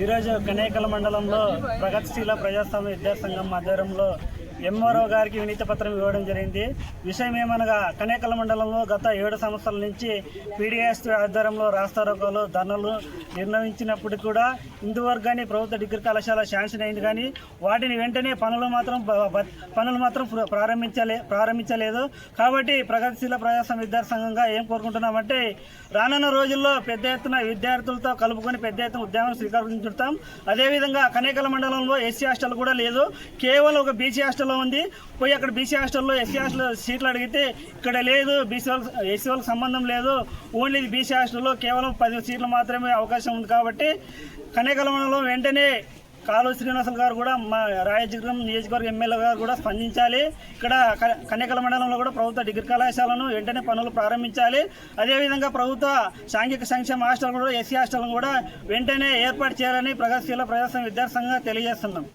ఈరోజు కనేకల మండలంలో ప్రగతిశీల ప్రజాస్వామ్య విద్యాసంఘం ఆధ్వర్యంలో ఎంఆర్ఓ గారికి వినీతి పత్రం ఇవ్వడం జరిగింది. విషయం ఏమనగా కనేకల మండలంలో గత ఏడు సంవత్సరాల నుంచి పీడిఎస్ ఆధ్వర్యంలో రాస్తారోకాలు ధరలు నిర్ణయించినప్పటికీ కూడా హిందూ వర్గాన్ని ప్రభుత్వ డిగ్రీ కళాశాల శాంక్షన్ అయింది కానీ వాటిని వెంటనే పనులు మాత్రం పనులు మాత్రం ప్ర- ప్రారంభించలే ప్రారంభించలేదు. కాబట్టి ప్రగతిశీల ప్రజాస్వామ్య విద్యాసంఘంగా ఏం కోరుకుంటున్నామంటే రానున్న రోజుల్లో పెద్ద ఎత్తున విద్యార్థులతో కలుపుకొని పెద్ద ఎత్తున ఉద్యమం స్వీకరించ చుడతాం అదేవిధంగా కనేకల మండలంలో ఎస్సీ హాస్టల్ కూడా లేదు. కేవలం ఒక బీసీ హాస్టల్లో ఉంది. పోయి అక్కడ బీసీ హాస్టల్లో ఎస్సీ హాస్టల్ సీట్లు అడిగితే ఇక్కడ లేదు బీసీ వాళ్ళకి ఎస్సీ వాళ్ళకి సంబంధం లేదు. ఓన్లీ బీసీ హాస్టల్లో కేవలం పది సీట్లు మాత్రమే అవకాశం ఉంది కాబట్టి కనేకల మండలం వెంటనే కాలువ శ్రీనివాసులు గారు కూడా మా రాయచూరం నియోజకవర్గ ఎమ్మెల్యే గారు కూడా స్పందించాలి. ఇక్కడ కన్యకల మండలంలో కూడా ప్రభుత్వ డిగ్రీ కళాశాలను వెంటనే పనులు ప్రారంభించాలి. అదేవిధంగా ప్రభుత్వ సాంఘిక సంక్షేమ హాస్టల్ కూడా ఎస్సీ హాస్టల్ కూడా వెంటనే ఏర్పాటు చేయాలని ప్రగతిశీల ప్రజాస్వామ్య విద్యార్థి సంఘంగా తెలియజేస్తున్నాం.